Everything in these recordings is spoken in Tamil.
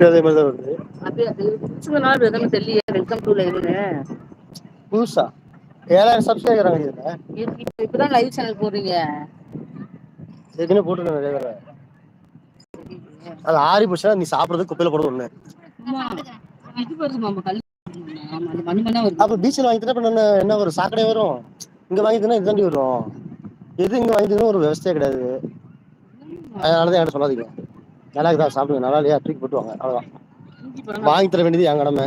அதே மாரிதா வருது. தெர்லியே வெல்கம் டு லைவ்னு புதுசா? ஏழாயிரோ சப்ஸ்கிரைபர் இதுல இப்ப இப்பதா லைவ் சேனல் போட்றீங்க. ஏற்கனவே நெறைய தடவ. அது ஆரி போட்ச்சுனா நீ சாப்புட்றது குப்பைல போட ஒண்ணு. வருது. அப்ப பீச்ல வாங்கி தின்னா இப்ப என்ன என்ன வரு சாக்கடையா வரு இங்க வாங்கி தின்னா இதாண்டி வரு எது இங்க வாங்கி தின்னு ஒரு விவஸ்தையே கெடையாது. அதனாலதா என்ட்ட சொல்லாதீங்க. நல்லாக்குதா சாப்டுங்க நல்லா இல்லையா? தூக்கி போட்டு வாங்க அவ்ளோதா தூக்கி போறாம வாங்கி தர வேண்டியது என் கடம.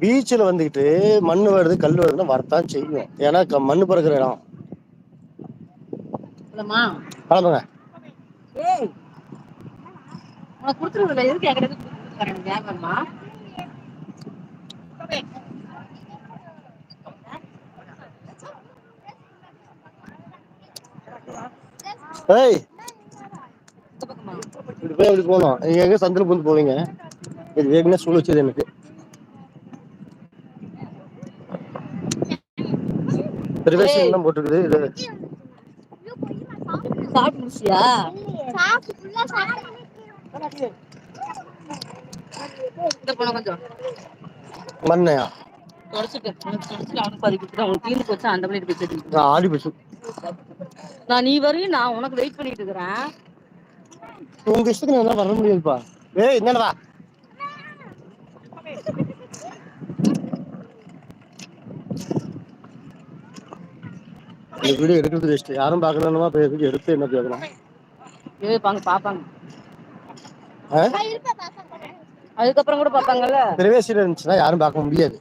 பீச்சுல வந்துகிட்டு மண்ணு வருது கல்லு வருதுன்னா வரத்தா செய்யு ஏன்னா மண்ணு பொறக்குற போலாமா கெளம்புங்க. ஏய் உனக்கு குடுத்துருவேன்ல எதுக்கு என்கிட்ட இருந்து குடுத்துட்டு வர வியாபாரமா ஏய் இந்த பக்கமா இப்டி போய் அப்டி போனு நீங்க எங்க சந்துல பூந்து போவீங்க? இது வேணும்னே சூழ்ச்சி வச்சது எனக்கு. ரிவேஷன்லா போட்ருக்குது இது சாப்ட்டு முடிச்சிட்டியா இந்த பழோ கொஞ்சோ மண்ணயா? தொடச்சிட்டு உனக்கு தொடச்சு அவனுக்கு பாதி குடுத்துட்டு அவனுக்கு தீந்து போச்சா அந்த ஆடி பேசு நா நீ வருவின்னு நா உனக்கு வெயிட் பண்ணிட்டு இருக்கறே உங்க இஷ்டத்துக்கு என்னால வர முடியாதுப்பா ஏய் இந்தாண்ட வா இந்த வீடியோ எடுக்குறது வேஸ்ட் யாரு பாக்கலனாமா அப்றோ எதுக்கு எடுத்து என்ன பிரோஜனோ ஏய் பாங்க பாப்பாங்க. ஆ? அதுக்கப்புறோ கூட பாப்பாங்கல்ல? பிரைவேசில இருந்துச்சுன்னா யாரு பாக்க முடியாது.